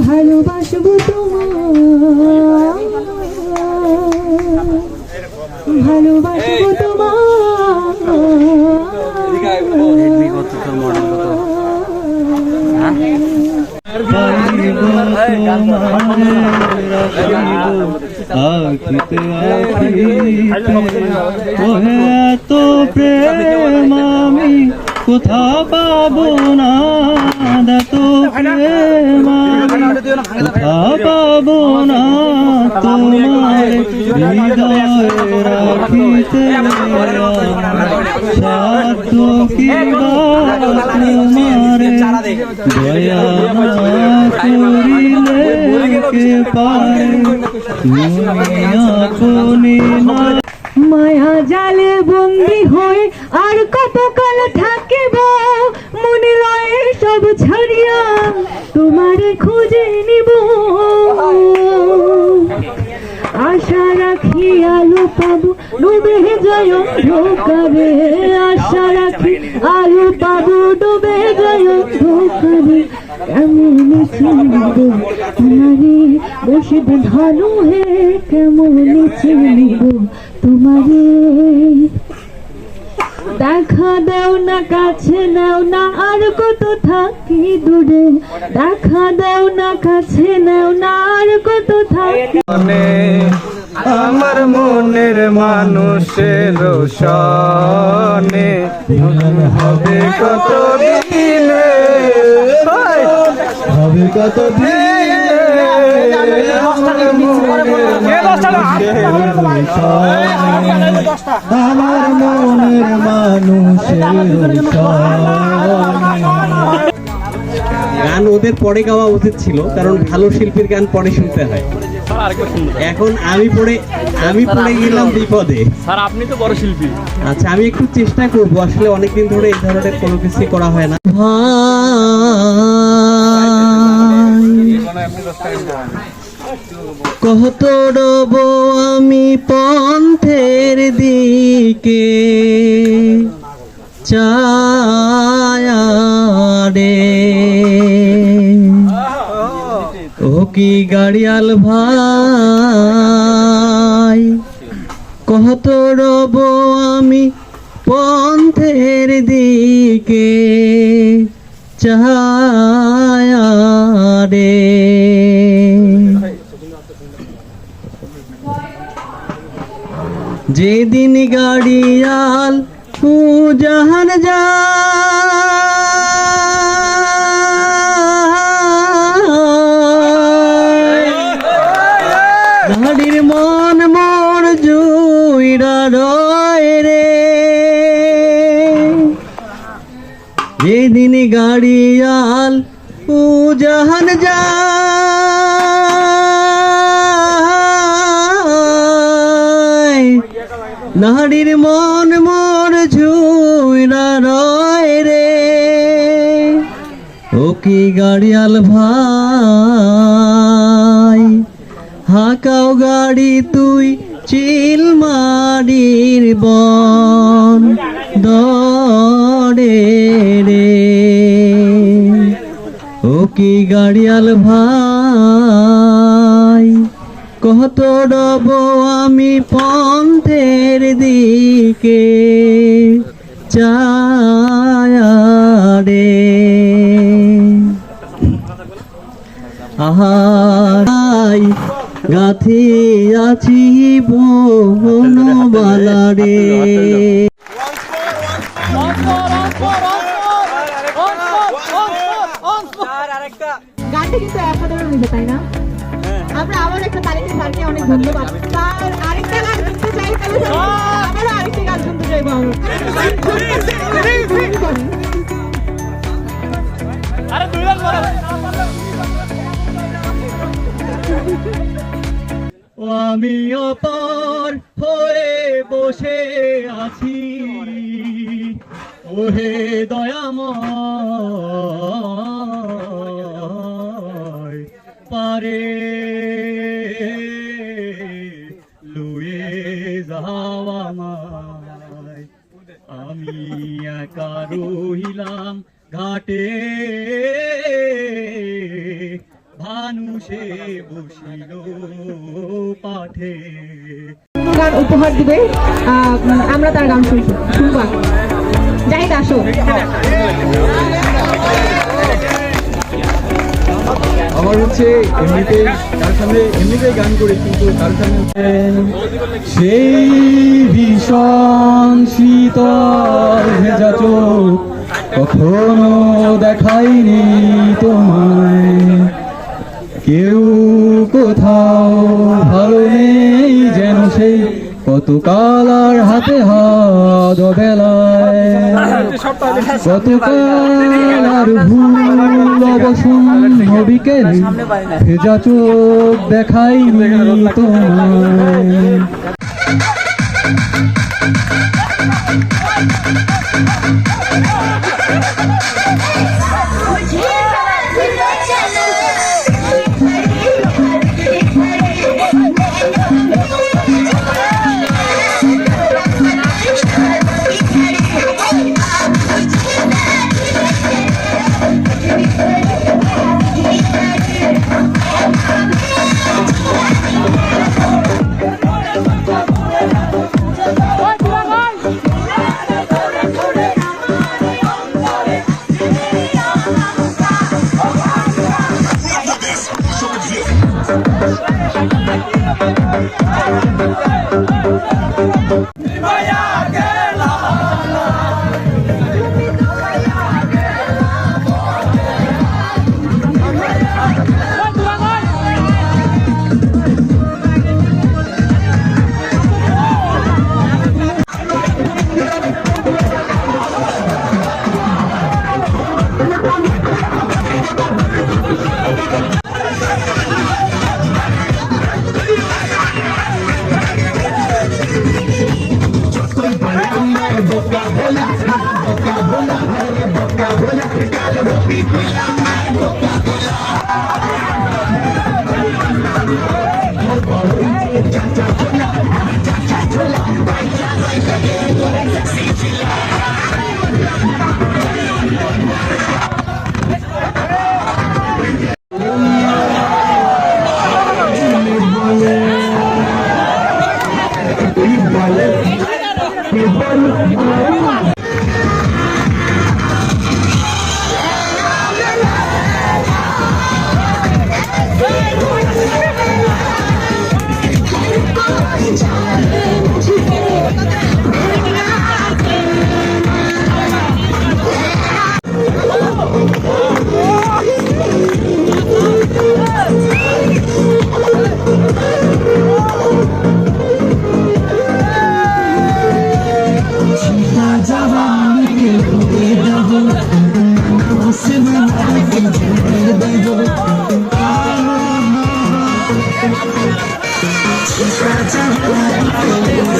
ভালোবাসবো তোমার ভালোবাসবো তোমার আখিতে আখিতে ওহে এত প্রেম আমি কোথা পাবো না? প্রেম কোথা পাবো না? তোমার হৃদয়ে রাখিতে তোমার দয়া করিলে পারে? না মায়া জালে বন্দি হয়ে আর কতকাল থাকিব? মনে লয় সব ছাড়িয়া তোমারে খুঁজে নিব। আশা রাখি আলো পাবো ডুবে যায় অন্ধকারে। আশা রাখি, আলো পাবো, ডুবে যায় অন্ধকারে। কেমন চিনব তোমারে বসে ধানু হে কেমন চিনব তোমারে। দেখা দাও না কাছে নাও না আর কত থাকি দূরে। দেখা দাও না কাছে নাও না আর কত থাকি মনে আমার মনের মানুষের সনে হবে কত দিনে হবে কত আমার মনের মানুষের গান ওদের পরে গাওয়া উচিত ছিল কারণ ভালো শিল্পীর গান পরে শুনতে হয় এখন আমি পড়ে আমি পড়ে গেলাম বিপদে স্যার আপনি তো বড় শিল্পী আচ্ছা আমি একটু চেষ্টা করব আসলে অনেকদিন ধরে এই ধরনের কোনো কিছু করা হয় না কত রব আমি পন্থের দিকে চায়ারে ও কি গাড়িয়াল ভাই? কত রব আমি পন্থের দিকে চায়ারে যেদিন গাড়িয়াল জাহান যায়। গাড়ির মন মোর জুইরা রয় রে। যেদিন গাড়িয়াল জাহান যায়। নারীর মন মোর ঝুইরা রয় রে। ও কি গাড়িয়াল ভাই, হাকাও গাড়ি তুই চিল মারির বন দরে রে। ও কি গাড়িয়াল ভাই কত ডব আমি পন্থের দিকে চায়ারে। আহাই গাথি আছি বনমালা আমরা আবার একটা তারিখে স্যারকে অনেক ধন্যবাদ। তার আরেকটা গান শুনতে চাই তাহলে আমারও আরেকটা গান শুনতে চাইব আরে দুই লাখ আমি অপর হয়ে বসে আছি। ওহে দয়াময় পারে হিলাম রহিলাম ঘাটে। ভানুষে বসিল পাঠে। গান উপহার দিবে আমরা তার গান শুনব। শুনবা যাই আসো। আমার হচ্ছে এমনিতে তার সামনে এমনিতেই গান করি, কিন্তু তার সামনে সেই ভীষণ শীতল ভেজা চোখ কখনো দেখাইনি তোমায়। কেউ কোথাও কত কালার হাতে হাত বেলায় কত কালার ভুল অবসন্ন বিকেল ভেজা চোখ দেখাই তোমায়। You try to hide